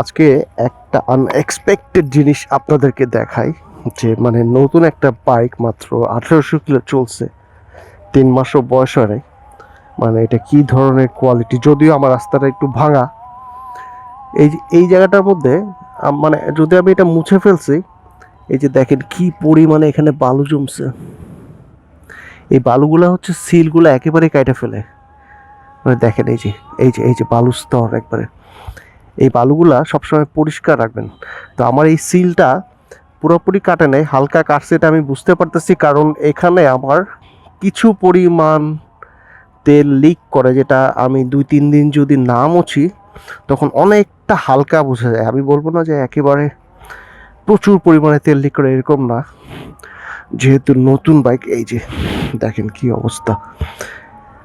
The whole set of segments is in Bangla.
আজকে একটা আনএক্সপেক্টেড জিনিস আপনাদেরকে দেখাই, যে মানে নতুন একটা বাইক মাত্র আঠেরোশো কিলো চলছে, তিন মাসও বয়স হয়। মানে এটা কি ধরনের কোয়ালিটি যদিও আমার রাস্তাটা একটু ভাঙা। এই এই জায়গাটার মধ্যে মানে যদি আমি এটা মুছে ফেলছি, এই যে দেখেন কি পরিমাণে এখানে বালু জমছে। এই বালুগুলা হচ্ছে সিলগুলো একেবারে কাইটা ফেলে। মানে দেখেন এই যে এই যে এই যে বালু স্তর একবারে। এই বালুগুলা সবসময় পরিষ্কার রাখবেন। তো আমার এই সিলটা পুরোপুরি কাটে নাই, হালকা কাটছে এটা আমি বুঝতে পারতেছি কারণ এখানে আমার কিছু পরিমাণ তেল লিক করে যেটা আমি দুই তিন দিন যদি না মুছি, তখন অনেকটা হালকা বোঝা যায়। আমি বলব না যে একেবারে প্রচুর পরিমাণে তেল লিক করে এরকম না। যেহেতু নতুন বাইক এই যে দেখেন কি অবস্থা।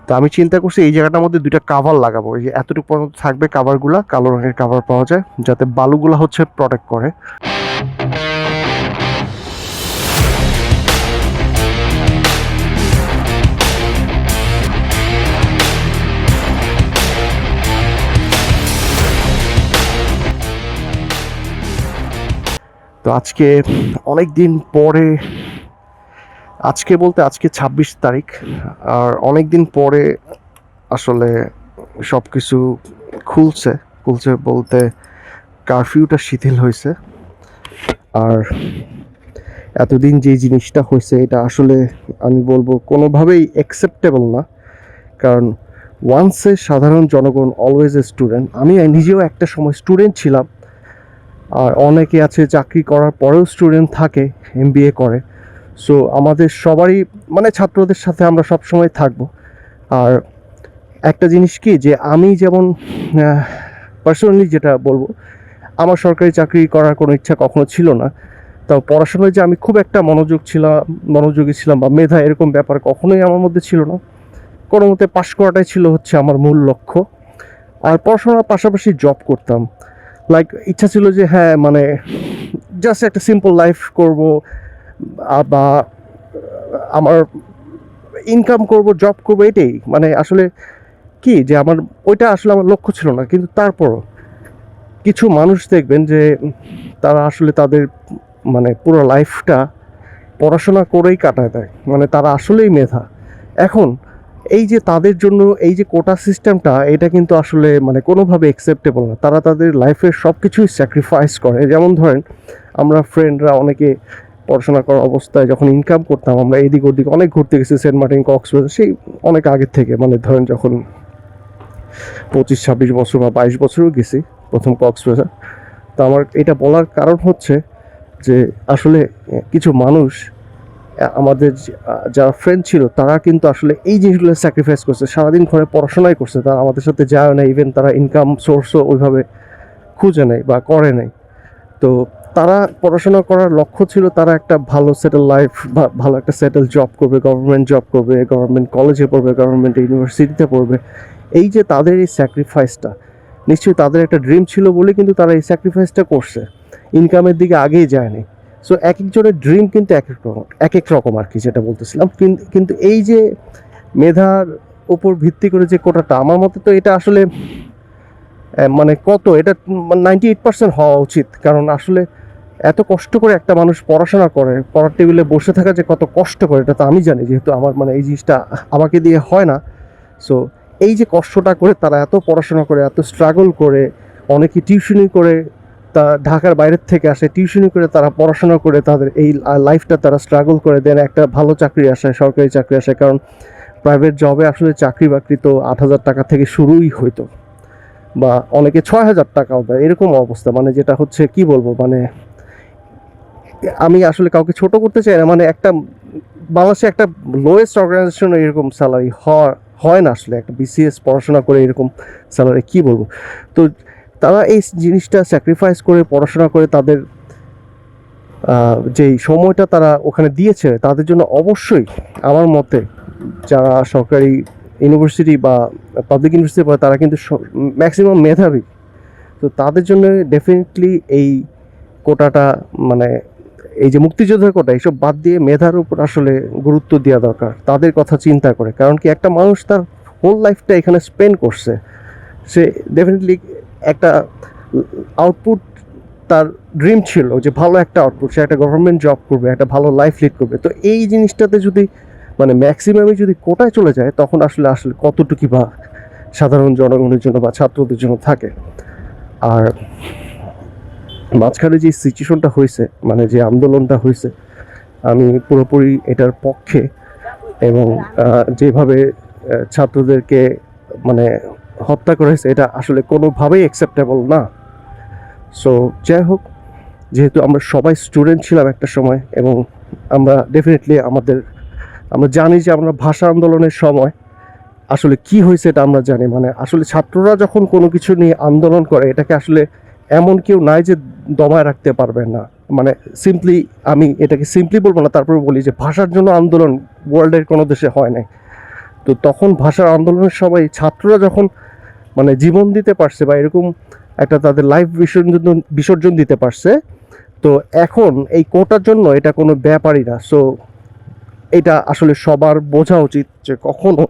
তো আমি চিন্তা করছি এই জায়গাটার মধ্যে দুইটা কাভার লাগাবো। এই যে এতটুকু পর্যন্ত থাকবে কাভারগুলা কালো রঙের কাভার পাওয়া যায়, যাতে বালুগুলা হচ্ছে প্রোটেক্ট করে। তো আজকে অনেক দিন পরে আজকে বলতে আজকে ছাব্বিশ তারিখ, আর অনেক দিন পরে আসলে সব কিছু খুলছে। খুলছে বলতে কারফিউটা শিথিল হয়েছে। আর এতদিন যে জিনিসটা হয়েছে, এটা আসলে আমি বলব কোনোভাবেই অ্যাকসেপ্টেবল না। কারণ ওয়ান্সে সাধারণ জনগণ অলওয়েজ এ স্টুডেন্ট আমি নিজেও একটা সময় স্টুডেন্ট ছিলাম। আর অনেকে আছে চাকরি করার পরেও স্টুডেন্ট থাকে এম করে। সো আমাদের সবারই মানে ছাত্রদের সাথে আমরা সব সময় থাকব। আর একটা জিনিস কি, যে আমি যেমন পার্সোনালি যেটা বলব, আমার সরকারি চাকরি করার কোনো ইচ্ছা কখনো ছিল না। তাও পড়াশোনায় যে আমি খুব একটা মনোযোগ ছিলাম, মনোযোগী ছিলাম বা মেধা এরকম ব্যাপার কখনোই আমার মধ্যে ছিল না। কোনো মতে পাশ করাটাই ছিল হচ্ছে আমার মূল লক্ষ্য। আর পড়াশোনার পাশাপাশি জব করতাম। লাইক ইচ্ছা ছিল যে হ্যাঁ মানে জাস্ট একটা সিম্পল লাইফ করব। বা, আমার ইনকাম করব জব করব, এটাই। মানে আসলে কি যে আমার, ওইটা আসলে আমার লক্ষ্য ছিল না। কিন্তু তারপরও কিছু মানুষ দেখবেন যে, তারা আসলে তাদের মানে পুরো লাইফটা পড়াশোনা করেই কাটায় দেয়। মানে তারা আসলেই মেধা। এখন এই যে তাদের জন্য এই যে কোটা সিস্টেমটা এটা কিন্তু আসলে মানে কোনোভাবে অ্যাকসেপ্টেবল না। তারা তাদের লাইফের সব কিছুই স্যাক্রিফাইস করে। যেমন ধরেন, আমরা ফ্রেন্ডরা অনেকে পড়াশোনা করার অবস্থায় যখন ইনকাম করতাম, আমরা এদিক ওদিক অনেক ঘুরতে গেছি সেন্ট মার্টিন কক্সবাজার সেই অনেক আগের থেকে। মানে ধরেন যখন পঁচিশ, ছাব্বিশ বছর বা বাইশ বছরও গেছি প্রথম কক্সবাজার তো আমার এটা বলার কারণ হচ্ছে যে আসলে কিছু মানুষ আমাদের যারা ফ্রেন্ড ছিল, তারা কিন্তু আসলে এই জিনিসগুলো স্যাক্রিফাইস করছে। সারাদিন ঘরে পড়াশোনাই করছে, তারা আমাদের সাথে যায় না ইভেন তারা ইনকাম সোর্সও ওইভাবে খুঁজে নেয় বা করে নেই তো তারা পড়াশোনা করার লক্ষ্য ছিল তারা একটা ভালো সেটেল লাইফ বা ভালো একটা সেটেল জব করবে গভর্নমেন্ট জব করবে গভর্নমেন্ট কলেজে পড়বে গভর্নমেন্ট ইউনিভার্সিটিতে পড়বে। এই যে তাদের এই স্যাক্রিফাইসটা নিশ্চয়ই তাদের একটা ড্রিম ছিল বলে কিন্তু তারা এই স্যাক্রিফাইসটা করছে। ইনকামের দিকে আগেই যায়নি। সো এক একজনের ড্রিম কিন্তু এক এক রকম এক এক রকম আর কি যেটা বলতেছিলাম। কিন্তু এই যে মেধার উপর ভিত্তি করে যে কোটাটা, আমার মতে তো এটা আসলে মানে কত? এটা নাইনটি এইট পার্সেন্ট হওয়া উচিত। কারণ আসলে এত কষ্ট করে একটা মানুষ পড়াশোনা করে, পড়ার টেবিলে বসে থাকা যে কত কষ্ট করে, এটা তো আমি জানি যেহেতু আমার মানে এই জিনিসটা আমাকে দিয়ে হয় না। সো এই যে কষ্টটা করে তারা এত পড়াশোনা করে, এত স্ট্রাগল করে, অনেকে টিউশনি করে, তা ঢাকার বাইরের থেকে আসে টিউশনি করে তারা পড়াশোনা করে, তাদের এই লাইফটা তারা স্ট্রাগল করে দেন একটা ভালো চাকরি আসে সরকারি চাকরি আসে কারণ প্রাইভেট জবে আসলে চাকরি বাকরি তো আট হাজার টাকা থেকে শুরুই হইতো। বা অনেকে ছয় হাজার টাকাও দেয়, এরকম অবস্থা মানে যেটা হচ্ছে কি বলব মানে আমি আসলে কাউকে ছোট করতে চাই না মানে একটা বাংলাদেশে একটা লোয়েস্ট অর্গানাইজেশন এরকম স্যালারি হয় না আসলে, একটা বিসিএস পড়াশোনা করে এরকম স্যালারি কি বলব? তো তারা এই জিনিসটা স্যাক্রিফাইস করে, পড়াশোনা করে তাদের যেই সময়টা তারা ওখানে দিয়েছে, তাদের জন্য অবশ্যই আমার মতে যারা সরকারি ইউনিভার্সিটি বা পাবলিক ইউনিভার্সিটি পড়ে, তারা কিন্তু ম্যাক্সিমাম মেধাবী। তো তাদের জন্য ডেফিনেটলি এই কোটাটা মানে এই যে মুক্তিযোদ্ধার কোটা এইসব বাদ দিয়ে মেধার উপর আসলে গুরুত্ব দেওয়া দরকার, তাদের কথা চিন্তা করে। কারণ কি একটা মানুষ তার হোল লাইফটা এখানে স্পেন্ড করছে, সে ডেফিনেটলি একটা আউটপুট তার ড্রিম ছিল যে ভালো একটা আউটপুট সে একটা গভর্নমেন্ট জব করবে, একটা ভালো লাইফ লিড করবে। তো এই জিনিসটাতে যদি মানে ম্যাক্সিমামে যদি কোটায় চলে যায়, তখন আসলে আসলে কতটুকু বা সাধারণ জনগণের জন্য বা ছাত্রদের জন্য থাকে। আর মাঝখানে যে সিচুয়েশনটা হয়েছে মানে যে আন্দোলনটা হয়েছে, আমি পুরোপুরি এটার পক্ষে এবং যেভাবে ছাত্রদেরকে মানে হত্যা করেছে, এটা আসলে কোনোভাবেই অ্যাকসেপ্টেবল না। সো যাই হোক, যেহেতু আমরা সবাই স্টুডেন্ট ছিলাম একটা সময় এবং আমরা ডেফিনেটলি আমাদের, আমরা জানি যে আমরা ভাষা আন্দোলনের সময় আসলে কি হয়েছে এটা আমরা জানি। মানে আসলে ছাত্ররা যখন কোনো কিছু নিয়ে আন্দোলন করে, এটাকে আসলে এমন কেউ নাই যে দমায় রাখতে পারবে না। মানে সিম্পলি আমি এটাকে সিম্পলি বলব না, তারপরে বলি যে ভাষার জন্য আন্দোলন ওয়ার্ল্ডের কোনো দেশে হয় নাই। তো তখন ভাষার আন্দোলনের সময় ছাত্ররা যখন মানে জীবন দিতে পারছে বা এরকম একটা তাদের লাইফ বিসর্জন বিসর্জন দিতে পারছে, তো এখন এই কোটার জন্য এটা কোনো ব্যাপারই না। সো এটা আসলে সবার বোঝা উচিত যে কখনো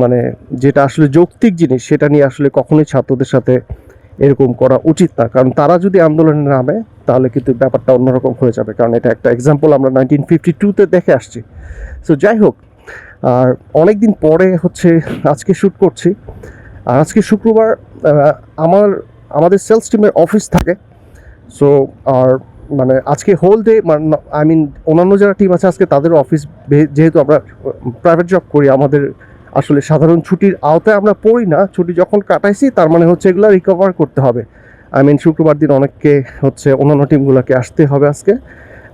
মানে যেটা আসলে যৌক্তিক জিনিস, সেটা নিয়ে আসলে কখনোই ছাত্রদের সাথে এরকম করা উচিত না। কারণ তারা যদি আন্দোলনে নামে, তাহলে কিন্তু ব্যাপারটা অন্যরকম হয়ে যাবে। কারণ এটা একটা এক্সাম্পল আমরা নাইনটিন ফিফটি টুতে দেখে আসছি। সো যাই হোক, আর অনেক দিন পরে হচ্ছে আজকে শ্যুট করছি। আর আজকে শুক্রবার আমার, আমাদের সেলস টিমের অফিস থাকে। সো আর মানে আজকে হোল ডে আই মিন অন্যান্য যারা টিম আছে, আজকে তাদের অফিস যেহেতু আমরা প্রাইভেট জব করি, আমাদের আসলে সাধারণ ছুটির আওতায় আমরা পড়ি না, ছুটি যখন কাটাইছি তার মানে হচ্ছে এগুলো রিকভার করতে হবে। আই মিন শুক্রবার দিন অনেককে হচ্ছে অন্যান্য টিমগুলোকে আসতে হবে আজকে।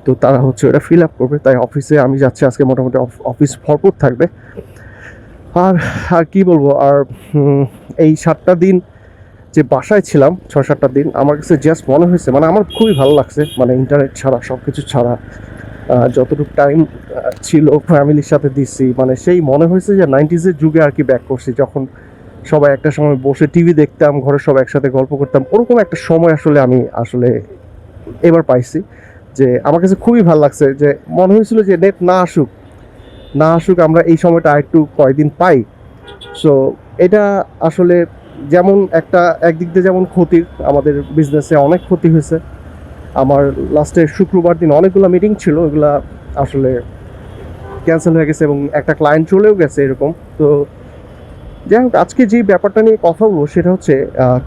তো তারা হচ্ছে ওটা ফিল আপ করবে, তাই অফিসে আমি যাচ্ছি আজকে মোটামুটি অফ- অফিস ভরপুর থাকবে। আর আর কি বলব, আর এই সাতটা দিন যে বাসায় ছিলাম, ছয় সাতটা দিন, আমার কাছে জাস্ট মনে হয়েছে মানে আমার খুবই ভালো লাগছে মানে ইন্টারনেট ছাড়া সব কিছু ছাড়া। যতটুকু টাইম ছিল ফ্যামিলির সাথে দিচ্ছি মানে সেই মনে হয়েছে যে নাইনটিজের যুগে আর কি ব্যাক করছি, যখন সবাই একটা সময় বসে টিভি দেখতাম, ঘরে সবাই একসাথে গল্প করতাম। ওরকম একটা সময় আসলে আমি আসলে এবার পাইছি যে আমার কাছে খুবই ভালো লাগছে যে মনে হয়েছিল যে নেট না আসুক না আসুক আমরা এই সময়টা আরেকটু কয়েকদিন পাই। সো এটা আসলে যেমন একটা, একদিক দিয়ে যেমন ক্ষতির, আমাদের বিজনেসে অনেক ক্ষতি হয়েছে। আমার লাস্টে শুক্রবার দিন অনেকগুলো মিটিং ছিল ওগুলা আসলে ক্যান্সেল হয়ে গেছে এবং একটা ক্লায়েন্ট চলেও গেছে এরকম। তো যাই হোক, আজকে যে ব্যাপারটা নিয়ে কথা বলব সেটা হচ্ছে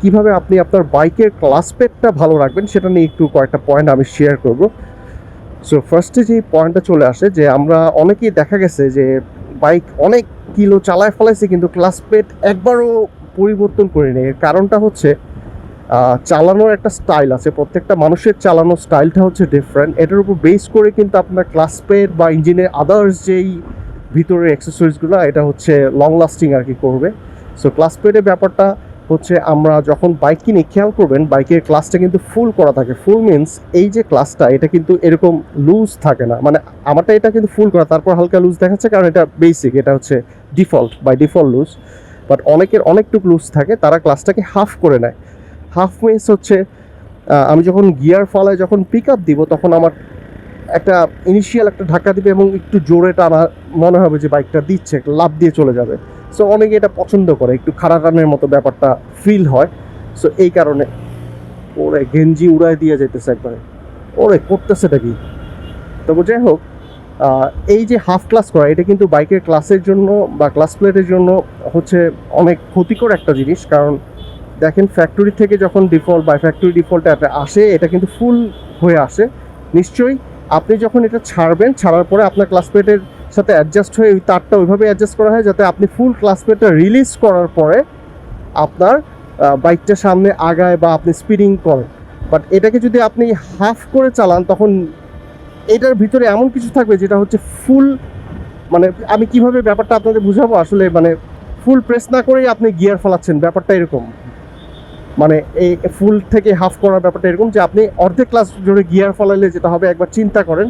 কীভাবে আপনি আপনার বাইকের ক্লাস পেডটা ভালো রাখবেন সেটা নিয়ে একটু কয়েকটা পয়েন্ট আমি শেয়ার করব। সো ফার্স্টে যে পয়েন্টটা চলে আসে, যে আমরা অনেকেই দেখা গেছে যে বাইক অনেক কিলো চালায় ফেলাইছে কিন্তু ক্লাস পেড একবারও পরিবর্তন করিনি এর কারণটা হচ্ছে চালানোর একটা স্টাইল আছে। প্রত্যেকটা মানুষের চালানোর স্টাইলটা হচ্ছে ডিফারেন্ট এটার উপর বেস করে কিন্তু আপনার ক্লাস পেড বা ইঞ্জিনের আদার্স যেই ভিতরের অ্যাক্সেসরিজগুলো এটা হচ্ছে লং লাস্টিং আর কি করবে। সো ক্লাস পেডের ব্যাপারটা হচ্ছে আমরা যখন বাইক কিনে, খেয়াল করবেন বাইকের ক্লাসটা কিন্তু ফুল করা থাকে। ফুল মিন্স এই যে ক্লাসটা এটা কিন্তু এরকম লুজ থাকে না। মানে আমারটা এটা কিন্তু ফুল করা, তারপর হালকা লুজ দেখাচ্ছে, কারণ এটা বেসিক এটা হচ্ছে default by default loose but অনেকের অনেকটুকু লুজ থাকে, তারা ক্লাসটাকে হাফ করে নেয়। হাফ মিন্স হচ্ছে আমি যখন গিয়ার ফলায় যখন পিক আপ দিব, তখন আমার একটা ইনিশিয়াল একটা ধাক্কা দিবে এবং একটু জোরে টানা মনে হবে যে বাইকটা দিচ্ছে লাভ দিয়ে চলে যাবে। সো অনেকে এটা পছন্দ করে, একটু খাড়া টানের মতো ব্যাপারটা ফিল হয়। সো এই কারণে ওরে গেঞ্জি উড়ায় দিয়ে যেতেছে একবারে। ওরে, করতেছেটা কি? তবে যাই হোক এই যে হাফ ক্লাস করা, এটা কিন্তু বাইকের ক্লাসের জন্য বা ক্লাস প্লেটের জন্য হচ্ছে অনেক ক্ষতিকর একটা জিনিস, কারণ দেখেন ফ্যাক্টরি থেকে যখন ডিফল্ট বা ফ্যাক্টরি ডিফল্ট আসে, এটা কিন্তু ফুল হয়ে আসে। নিশ্চয়ই আপনি যখন এটা ছাড়বেন, ছাড়ার পরে আপনার ক্লাসমেটের সাথে অ্যাডজাস্ট হয়ে ওই তারটা ওইভাবে অ্যাডজাস্ট করা হয় যাতে আপনি ফুল ক্লাসমেটটা রিলিজ করার পরে আপনার বাইকটা সামনে আগায় বা আপনি স্পিডিং করেন। বাট এটাকে যদি আপনি হাফ করে চালান, তখন এটার ভিতরে এমন কিছু থাকবে যেটা হচ্ছে ফুল মানে আমি কীভাবে ব্যাপারটা আপনাদের বুঝাবো? আসলে মানে ফুল প্রেস না করেই আপনি গিয়ার ফলাচ্ছেন, ব্যাপারটা এরকম। মানে এই ফুল থেকে হাফ করার ব্যাপারটা এরকম যে আপনি অর্ধেক ক্লাস জুড়ে গিয়ার ফলাইলে যেটা হবে, একবার চিন্তা করেন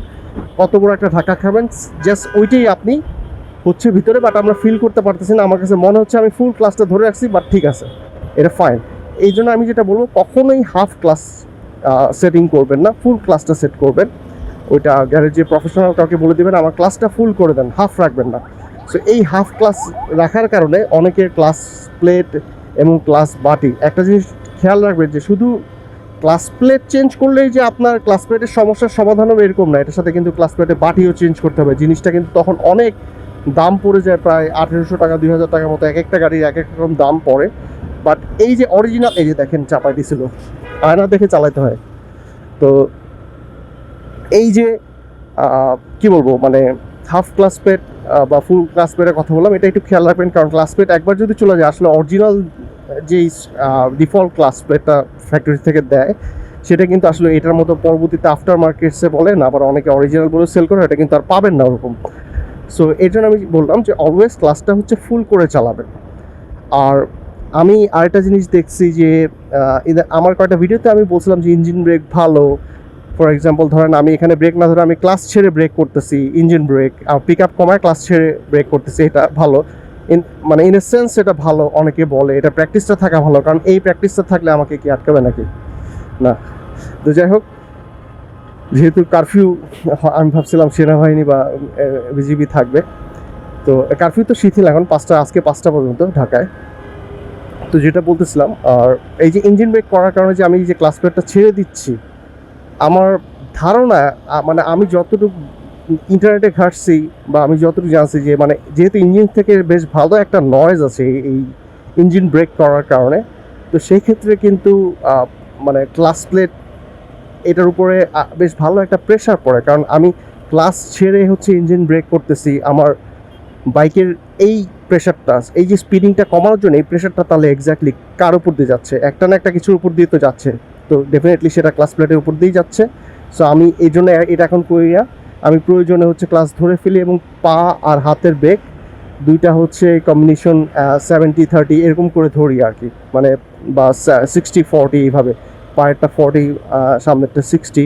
কত বড় একটা ধাক্কা খাবেন। জাস্ট ওইটাই আপনি হচ্ছে ভিতরে বাট আমরা ফিল করতে পারতেছি না। আমার কাছে মনে হচ্ছে আমি ফুল ক্লাসটা ধরে রাখছি বাট ঠিক আছে, এটা ফাইন এই জন্য আমি যেটা বলব, কখনোই হাফ ক্লাস সেটিং করবেন না ফুল ক্লাসটা সেট করবেন। ওইটা গ্যারেজে প্রফেশনাল কাউকে বলে দেবেন, আমার ক্লাসটা ফুল করে দেন হাফ রাখবেন না। সো এই হাফ ক্লাস রাখার কারণে অনেকের ক্লাস প্লেট এবং ক্লাস বাটি। একটা জিনিস খেয়াল রাখবেন যে শুধু ক্লাস প্লেট চেঞ্জ করলেই যে আপনার ক্লাস প্লেটের সমস্যার সমাধান হবে এরকম না। এটার সাথে কিন্তু ক্লাস প্লেটের বাটিও চেঞ্জ করতে হবে। জিনিসটা কিন্তু তখন অনেক দাম পড়ে যায়, প্রায় আঠেরোশো টাকা, দুই হাজার টাকার মতো এক একটা গাড়ির এক এক রকম দাম পড়ে। বাট এই যে অরিজিনাল এই যে দেখেন চাপাই দিছিল আয়না দেখে চালাতে হয়। তো এই যে কি বলব মানে হাফ ক্লাস প্লেট বা ফুল ক্লাস প্লেটের কথা বললাম, এটা একটু খেয়াল রাখবেন। কারণ ক্লাস প্লেট একবার যদি চলে যায়, আসলে অরিজিনাল যেই ডিফল্ট ক্লাস প্লেটটা ফ্যাক্টরি থেকে দেয়, সেটা কিন্তু আসলে এটার মতো পরবর্তীতে আফটার মার্কেটসে বলেন, আবার অনেকে অরিজিনাল বলে সেল করে, এটা কিন্তু আর পাবেন না ওরকম। সো এর জন্য আমি বললাম যে অলওয়েজ ক্লাসটা হচ্ছে ফুল করে চালাবেন। আর আমি আরেকটা জিনিস দেখছি যে আমার কয়েকটা ভিডিওতে আমি বলছিলাম যে ইঞ্জিন ব্রেক ভালো। ফর এক্সাম্পল ধরেন আমি এখানে ব্রেক না ধরে আমি ক্লাস ছেড়ে ব্রেক করতেছি ইঞ্জিন ব্রেক আর পিক আপ কমায় ক্লাস ছেড়ে ব্রেক করতেছি, এটা ভালো। মানে ইন এ সেন্স এটা ভালো, অনেকে বলে, এটা প্র্যাকটিসটা থাকা ভালো, কারণ এই প্র্যাকটিসটা থাকলে আমাকে কি আটকাবে নাকি? না। তো যাই হোক, যেহেতু কারফিউ আমি ভাবছিলাম সেনাবাহিনী বা বিজিবি থাকবে। তো কারফিউ তো শিথিল এখন, পাঁচটা, আজকে পাঁচটা পর্যন্ত ঢাকায়। তো যেটা বলতেছিলাম, আর এই যে ইঞ্জিন ব্রেক করার কারণে যে আমি যে ক্লাস প্লেটটা ছেড়ে দিচ্ছি, আমার ধারণা মানে আমি যতটুকু ইন্টারনেটে ঘাটছি বা আমি যতটুকু জানছি যে মানে যেহেতু ইঞ্জিন থেকে বেশ ভালো একটা নয়েজ আছে এই- ইঞ্জিন ব্রেক করার কারণে, তো সেই ক্ষেত্রে কিন্তু মানে ক্লাস প্লেট এটার উপরে বেশ ভালো একটা প্রেশার পড়ে। কারণ আমি ক্লাস ছেড়ে হচ্ছে ইঞ্জিন ব্রেক করতেছি, আমার বাইকের এই প্রেশারটা এই যে স্পিডিংটা কমানোর জন্য এই প্রেশারটা তাহলে এক্স্যাক্টলি কার উপর দিয়ে যাচ্ছে? একটা না একটা কিছুর উপর দিয়ে তো যাচ্ছে। তো ডেফিনেটলি সেটা ক্লাস প্লেটের উপর দিয়েই যাচ্ছে। সো আমি এই জন্য এটা এখন করি না। আমি প্রয়োজনে হচ্ছে ক্লাস ধরে ফেলি এবং পা আর হাতের বেগ দুইটা হচ্ছে কম্বিনেশন সেভেন্টি থার্টি এরকম করে ধরি আর কি। মানে বা সিক্সটি ফর্টি এইভাবে। পায়েরটা ফর্টি সামনেরটা সিক্সটি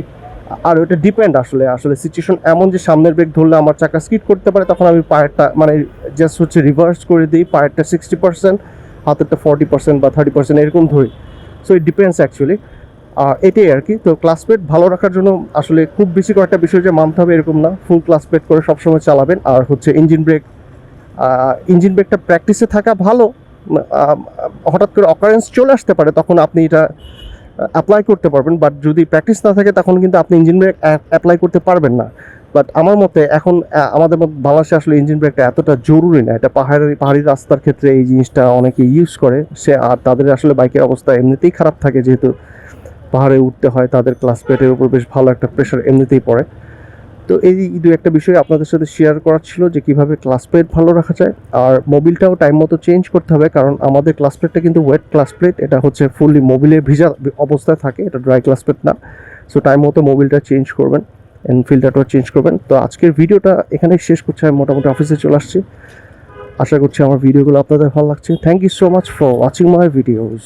আর ওটা ডিপেন্ড আসলে আসলে সিচুয়েশন এমন যে সামনের ব্রেক ধরলে আমার চাকা স্কিড করতে পারে, তখন আমি পায়েরটা মানে জাস্ট হচ্ছে রিভার্স করে দিই, পায়েরটা সিক্সটি পার্সেন্ট হাতেরটা ফর্টি পার্সেন্ট বা থার্টি পার্সেন্ট এরকম ধরি। সো ইট ডিপেন্ডস অ্যাকচুয়ালি এটাই আর কি। তো ক্লাসপেট ভালো রাখার জন্য আসলে খুব বেশি কয়েকটা বিষয় যে মানতে হবে এরকম না। ফুল ক্লাসপেট করে সবসময় চালাবেন। আর হচ্ছে ইঞ্জিন ব্রেক ইঞ্জিন ব্রেকটা প্র্যাকটিসে থাকা ভালো। হঠাৎ করে অকারেন্স চলে আসতে পারে, তখন আপনি এটা অ্যাপ্লাই করতে পারবেন। বাট যদি প্র্যাকটিস না থাকে, তখন কিন্তু আপনি ইঞ্জিন ব্রেক অ্যাপ্লাই করতে পারবেন না। বাট আমার মতে এখন আমাদের বাংলাদেশে আসলে ইঞ্জিন ব্রেকটা এতটা জরুরি না। এটা পাহাড়ি পাহাড়ি রাস্তার ক্ষেত্রে এই জিনিসটা অনেকে ইউজ করে। সে, আর তাদের আসলে বাইকের অবস্থা এমনিতেই খারাপ থাকে যেহেতু পাহাড়ে উঠতে হয়, তাদের ক্লাস প্লেটের উপর বেশ ভালো একটা প্রেশার এমনিতেই পড়ে। তো এই দু একটা বিষয় আপনাদের সাথে শেয়ার করার ছিল যে কীভাবে ক্লাস প্লেট ভালো রাখা যায়। আর মোবিলটাও টাইম মতো চেঞ্জ করতে হবে, কারণ আমাদের ক্লাস প্লেটটা কিন্তু ওয়েট ক্লাস প্লেট এটা হচ্ছে ফুললি মোবিলে ভিজা অবস্থায় থাকে, এটা ড্রাই ক্লাস প্লেট না। সো টাইম মতো মোবিলটা চেঞ্জ করবেন অ্যান্ড ফিল্টারটাও চেঞ্জ করবেন। তো আজকের ভিডিওটা এখানেই শেষ করছি, আমি মোটামুটি অফিসে চলে আসছি। আশা করছি আমার ভিডিওগুলো আপনাদের ভালো লাগছে। Thank you so much for watching my videos